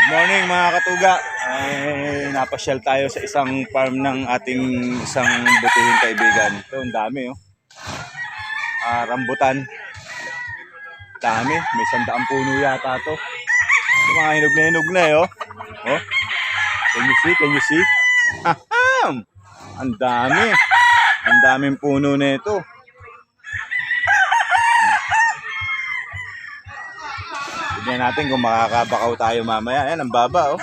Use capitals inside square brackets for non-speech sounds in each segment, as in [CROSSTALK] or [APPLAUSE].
Good morning mga katuga. Ay, napasyal tayo sa isang farm ng ating isang butihing kaibigan. Ito, ang dami oh. Ah, rambutan. Dami. May sandaang puno yata to. Ito, mga hinog na hinog na eh oh. Oh. Can you see? Can you see? Aham! Ang dami. Ang daming puno na ito. Tignan natin kung makakabakaw tayo mamaya. Ayan, ang baba, oh.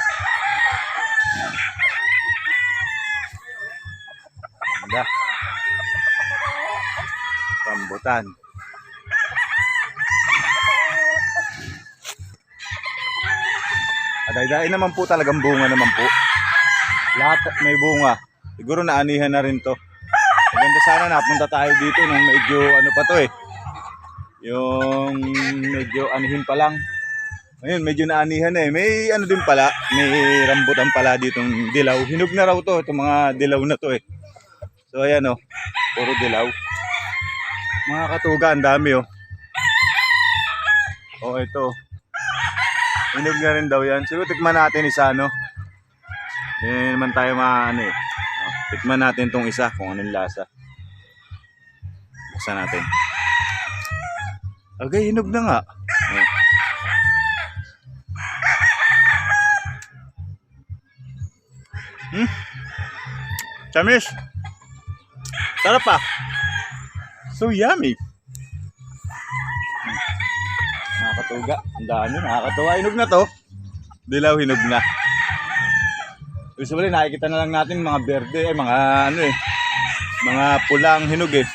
Ganda. Rambutan. Aday-day naman po talagang bunga naman po. Lahat may bunga. Siguro naanihan na rin to. Maganda sana napunta tayo dito nung medyo ano pa to eh. Yung medyo anihin pa lang. Ngayon, medyo naanihan na eh. May ano din pala, may rambutan pala ditong dilaw. Hinog na raw to, itong mga dilaw na to eh. So ayan oh, puro dilaw. Mga katuga, ang dami oh. Oh, ito. Hinog na rin daw yan. Siguro tikman natin isa, no? Hindi naman tayo maano eh. Oh, tikman natin tong isa kung anong lasa. Buksan natin. Okay, hinog na nga. Oh. Hmm? Tamis. Sarap pa. So yummy. Hmm. Nakakatuga. Ang dami. Nakakatuwa. Hinog na to. Dilaw hinog na. Usually nakikita na lang natin mga berde, eh, mga ano eh. Mga pulang hinog eh.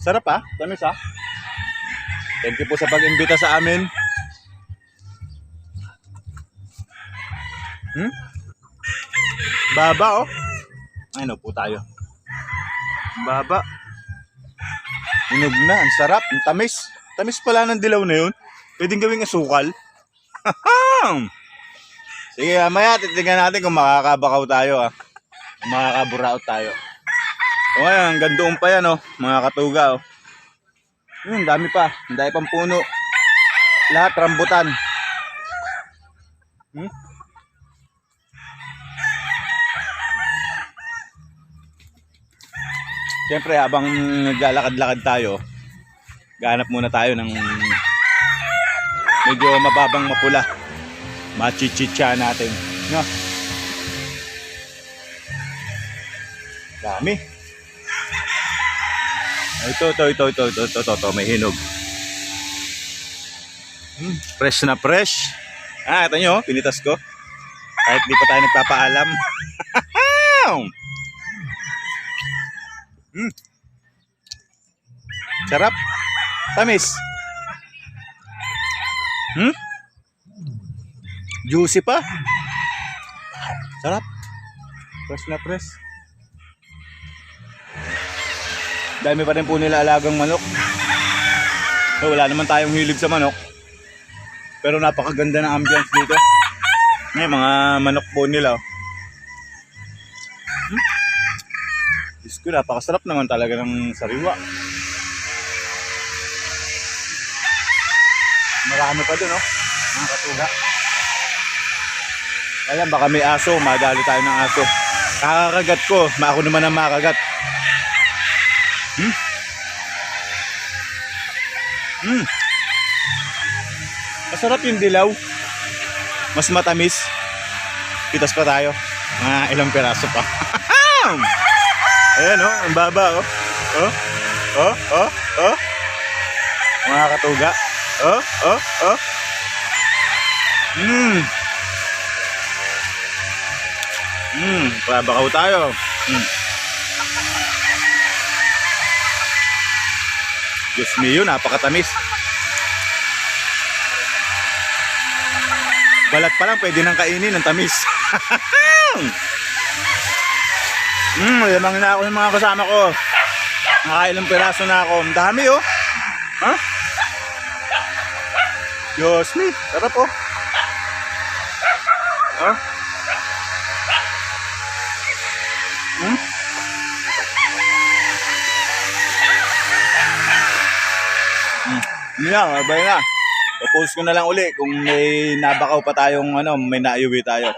Sarap ah. Tamis ah. Thank you po sa pag-imbita sa amin. Hmm? Baba oh. Ay no po tayo. Baba. Hinog na. Ang sarap. Ang tamis. Tamis pala ng dilaw na yun. Pwedeng gawing asukal. Sige, maya titignan natin kung makakabakaw tayo ah. Kung makakaburaot tayo. O ngayon, hanggang doon pa yan oh. Mga katuga oh. Yun, dami pa. Ang dami pang puno. Lahat rambutan. Hmm? Siyempre, habang naglalakad-lakad tayo, ganap muna tayo ng medyo mababang mapula. Machichicha natin. No? Dami. Ito, ito, ito, ito, ito, ito, ito, ito, may hinog. Hmm, fresh na fresh. Ah, ito nyo, pinitas ko. Kahit di pa tayo nagpapaalam. [LAUGHS] hmm. Sarap. Tamis. Hmm? Juicy pa. Sarap. Fresh na fresh. Dami pa rin po nila alagang manok. So, wala naman tayong hilig sa manok. Pero napakaganda ng ambience dito. May mga manok po nila. oh. Diyos ko, napakasarap naman talaga ng sariwa. Marami pa dun, oh. Mga katuga. Kaya baka may aso, madali tayo ng aso. Kakakagat ko, ako naman ang makagat. Hmm? Hmm. Masarap yung dilaw. Mas matamis. Pitas pa tayo. Mga ilang piraso pa. [LAUGHS] Ayan oh, ang baba oh. Oh, oh, oh, oh. Mga katuga. Oh, oh, oh. Hmm. Hmm, babakaw tayo. Hmm. Diyos mio, napakatamis. Balat pa lang, pwede nang kainin ang tamis. [LAUGHS] Hmm, lamang na ako ng mga kasama ko. Nakailang piraso na ako. Ang dami oh. Ha? Diyos me, sarap oh. Ha? Hmm? Hmm. Yun na, mabay na. I-post ko na lang uli kung may nabakaw pa tayong ano, may naiuwi tayo.